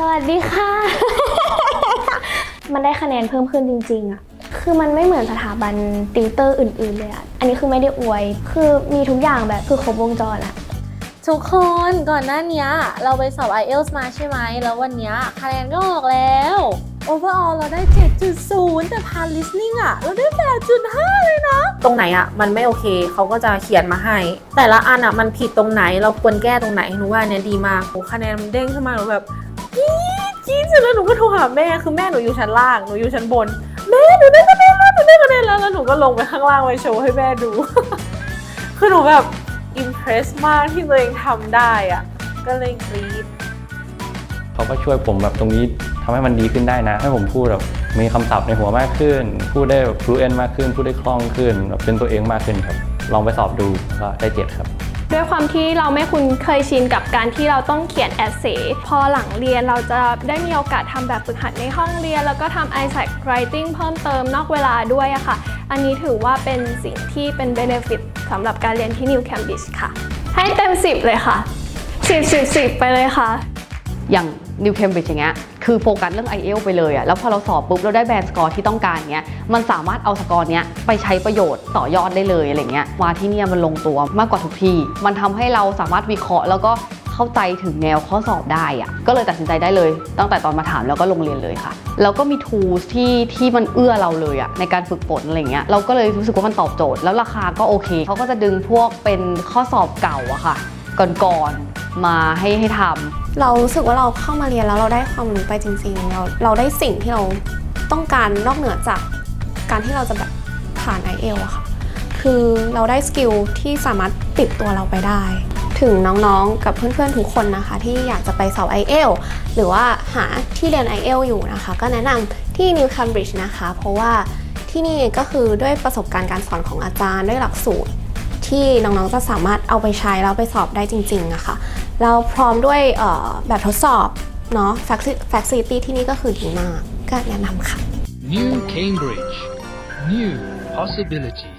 สวัสดีค่ะ มันได้คะแนนเพิ่มขึ้นจริงๆอะคือมันไม่เหมือนสถาบันติวเตอร์อื่นๆเลยอะอันนี้คือไม่ได้อวย คือมีทุกอย่างแบบคือครบวงจรอะทุกคนก่อนหน้าเนี้ยเราไปสอบ IELTS มาใช่ไหม แล้ววันเนี้ยคะแนนก็ออกแล้ว overall เราได้ 7.0 แต่ผ่าน listening อะเราได้ 8.5 เลยนะ ตรงไหนอะมันไม่โอเค เขาก็จะเขียนมาให้ แต่ละอันอะมันผิดตรงไหน เราควรแก้ตรงไหนหนูว่าอันเนี้ยดีมากโอ้คะแนนมันเด้งขึ้นมาหนูแบบ กรี๊ดกรี๊ดเสร็จแล้วหนูก็โทรหาแม่คือแม่หนูอยู่ชั้นล่างหนูอยู่ชั้นบนแม่หนูได้คะแนนแล้วหนูได้คะแนนแล้วแล้วหนูก็ลงไปข้างล่างไปโชว์ให้แม่ดู คือหนูแบบอิมเพรสมากที่ตัวเองทำได้อะก็เลยกรี๊ดเขาก็ช่วยผมแบบตรงนี้ทำให้มันดีขึ้นได้นะ ให้ผมพูดแบบมีคำศัพท์ในหัวมากขึ้น พูดได้แบบ fluent มากขึ้น พูดได้คล่องขึ้นแบบเป็นตัวเองมากขึ้นครับ ลองไปสอบดูก็ได้เจ็ดครับ ด้วยความที่เราไม่คุ้นเคยชินกับการที่เราต้องเขียนแอ s เซพอหลังเรียนเราจะได้มีโอกาสทำแบบฝึกหัดในห้องเรียน แล้วก็ทำ i s a c writing เพิ่มเติมนอกเวลาด้วยอะค่ะ อันนี้ถือว่าเป็นสิ่งที่เป็น benefit สำหรับการเรียนที่ New Cambridge ค่ะ ให้เต็ม 10 เลยค่ะ 10 10 10 ไปเลยค่ะ อย่าง New Cambridge อย่างเงี้ย คือโฟกัสเรื่อง IELTS ไปเลยอะแล้วพอเราสอบปุ๊บเราได้แบรนด์สกอร์ที่ต้องการเงี้ยมันสามารถเอาสกอร์เนี้ยไปใช้ประโยชน์ต่อยอดได้เลยอะไรเงี้ยมาที่เนี่ยมันลงตัวมากกว่าทุกที่ มันทำให้เราสามารถวิเคราะห์แล้วก็เข้าใจถึงแนวข้อสอบได้อะก็เลยตัดสินใจได้เลย ตั้งแต่ตอนมาถามแล้วก็ลงเรียนเลยค่ะ แล้วก็มี tools ที่ที่มันเอื้อเราเลยอะในการฝึกฝนอะไรเงี้ยเราก็เลยรู้สึกว่ามันตอบโจทย์ แล้วราคาก็โอเคเขาก็จะดึงพวกเป็นข้อสอบเก่าอะค่ะ ก่อนๆ มาให้ให้ทำเรารู้สึกว่าเราเข้ามาเรียนแล้วเราได้ความรู้ไปจริงๆเราเราได้สิ่งที่เราต้องการนอกเหนือจากการที่เราจะแบบผ่าน i อเอลอะค่ะ คือเราได้สกิลที่สามารถติดตัวเราไปได้ ถึงน้องๆ กับเพื่อนๆ ทุกคนนะคะ ที่อยากจะไปสอบ i อเอลหรือว่าหาที่เรียน i อเอลอยู่นะคะ ก็แนะนำที่ New Cambridge นะคะ เพราะว่าที่นี่ก็คือด้วยประสบการณ์การสอนของอาจารย์ด้วยหลักสูตร ที่น้องๆ จะสามารถเอาไปใช้แล้วไปสอบได้จริงๆอะค่ะ เราพร้อมด้วยแบบทดสอบเนาะแฟคซิตี้ที่นี่ก็คือดีมาก ก็แนะนำค่ะ New Cambridge. New Possibility